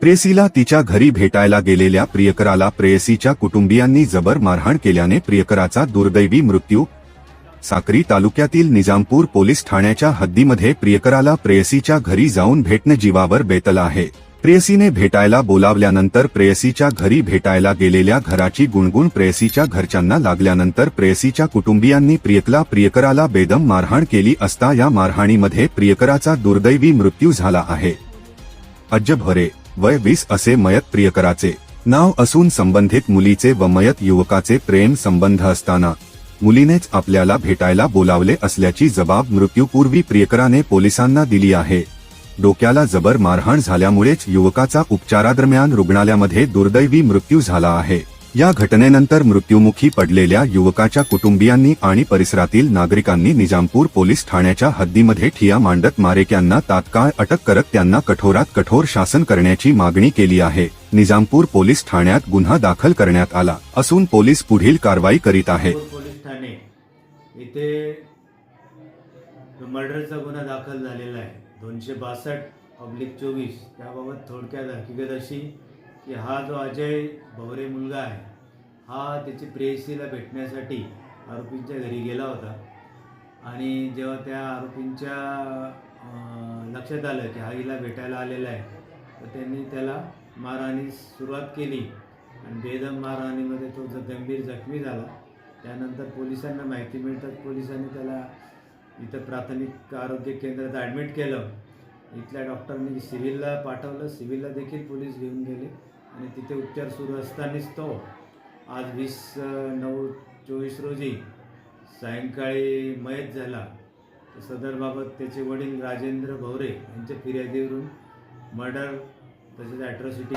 प्रेयसीला तिच्या घरी भेटायला गेलेल्या प्रियकराला प्रेयसीच्या कुटुंबियांनी जबर मारहाण केल्याने प्रियकराचा दुर्दैवी मृत्यू. साक्री तालुक्यातील निजामपूर पोलीस ठाण्याच्या हद्दीमध्ये प्रियकराला प्रेयसीच्या घरी जाऊन भेटणं जीवावर बेतला आहे. प्रेयसीने भेटायला बोलावल्यानंतर प्रेयसीच्या घरी भेटायला गेलेल्या घराची गुणगुण प्रेयसीच्या घरच्यांना लागल्यानंतर प्रेयसीच्या कुटुंबियांनी प्रियकला प्रियकराला बेदम मारहाण केली असता या मारहाणीमध्ये प्रियकराचा दुर्दैवी मृत्यू झाला आहे. अज्जभरे वय वीस असे मयत प्रियकराचे. नाव असून संबंधित मुलीचे व मयत युवकाचे प्रेम संबंध असताना मुलीनेच आपल्याला भेटायला बोलावले असल्याची जबाब मृत्यूपूर्वी प्रियकराने पोलिसांना दिली आहे. डोक्याला जबर मारहाण झाल्यामुळेच युवकाचा उपचारादरम्यान रुग्णालयामध्ये दुर्दैवी मृत्यू झाला आहे. या घटनेनंतर मृत्युमुखी पडलेल्या युवकाच्या कुटुंबियांनी आणि परिसरातील नागरिकांनी निजामपूर पोलीस ठाण्याच्या हद्दीमध्ये ठिया मांडत मारेक्यांना तात्काळ अटक करत त्यांना कठोरात कठोर शासन करण्याची मागणी केली आहे. निजामपूर पोलीस ठाण्यात गुन्हा दाखल करण्यात आला असून पोलीस पुढील कारवाई करीत आहे. पोलीस ठाणे इथे मर्डरचा गुन्हा दाखल झालेला आहे. दोनशे बासष्ट ऑब्लिक चोवीस त्याबाबत थोडक्यात हकीकत अशी की हा जो अजय भवरे मुलगा आहे हा त्याची प्रेयसीला भेटण्यासाठी आरोपींच्या घरी गेला होता. आणि जेव्हा त्या आरोपींच्या लक्षात आलं की हा हिला भेटायला आलेला आहे तर त्यांनी त्याला मारहाणीस सुरुवात केली. आणि बेदम मारहाणीमध्ये तो ज गंभीर जखमी झाला त्यानंतर पोलिसांना माहिती मिळतात पोलिसांनी त्याला इथं प्राथमिक आरोग्य केंद्रात ॲडमिट केलं. इथल्या डॉक्टरनी सिव्हिलला पाठवलं सिव्हिलला देखील पोलीस घेऊन गेले आणि तिथे उपचार सुरू असतानाच तो आज वीस नऊ चोवीस रोजी सायंकाळी मयत झाला तर सदरबाबत त्याचे वडील राजेंद्र भवरे यांच्या फिर्यादीवरून मर्डर तसेच ॲट्रॉसिटी